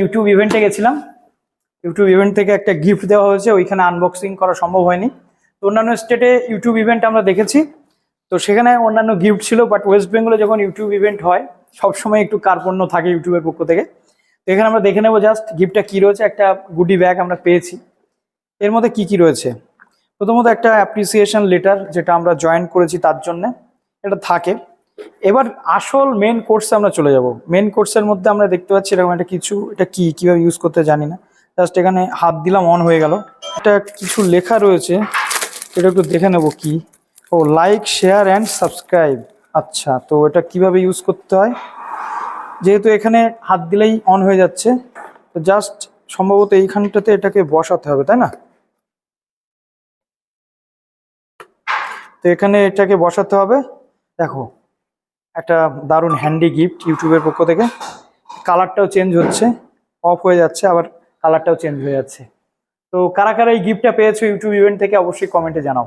YouTube ইভেন্টে গেছিলাম। YouTube event থেকে একটা গিফট দেওয়া হয়েছে, ওইখানে আনবক্সিং করা সম্ভব হয়নি। তো অন্যান্য স্টেটে ইউটিউব ইভেন্ট আমরা দেখেছি। তো সেখানে অন্যান্য গিফট ছিল বাট ওয়েস্ট বেঙ্গলে যখন ইউটিউব ইভেন্ট হয়, সবসময় একটু কার্পণ্য থাকে ইউটিউবের পক্ষ থেকে। তো এখানে আমরা দেখে নেব জাস্ট গিফটটা কী রয়েছে, একটা গুডি ব্যাগ আমরা পেয়েছি। এর মধ্যে কি কি রয়েছে? প্রথমত একটা অ্যাপ্রিসিয়েশন লেটার যেটা আমরা জয়েন করেছি তার জন্য। এটা থাকে। এবার আসল মেন কোর্সে আমরা চলে যাব। মেন কোর্সের মধ্যে আমরা দেখতে পাচ্ছি এরকম একটা কিছু, এটা কি, কীভাবে ইউজ করতে জানি না। জাস্ট এখানে হাত দিলাম অন হয়ে গেল। এটা কিছু লেখা রয়েছে, এটা একটু দেখে নেব কি। ও লাইক শেয়ার অ্যান্ড সাবস্ক্রাইব আচ্ছা তো এটা কীভাবে ইউজ করতে হয়? যেহেতু এখানে হাত দিলেই অন হয়ে যাচ্ছে, তো জাস্ট সম্ভবত এইখানটাতে এটাকে বসাতে হবে, তাই না? তো এখানে এটাকে বসাতে হবে। দেখো একটা দারুণ হ্যান্ডি গিফট ইউটিউবের পক্ষ থেকে। কালারটাও চেঞ্জ হচ্ছে অফ হয়ে যাচ্ছে, আবার কালারটাও চেঞ্জ হয়ে যাচ্ছে। তো কারা কারা এই গিফটটা পেয়েছ ইউটিউব ইভেন্ট থেকে, অবশ্যই কমেন্টে জানাও।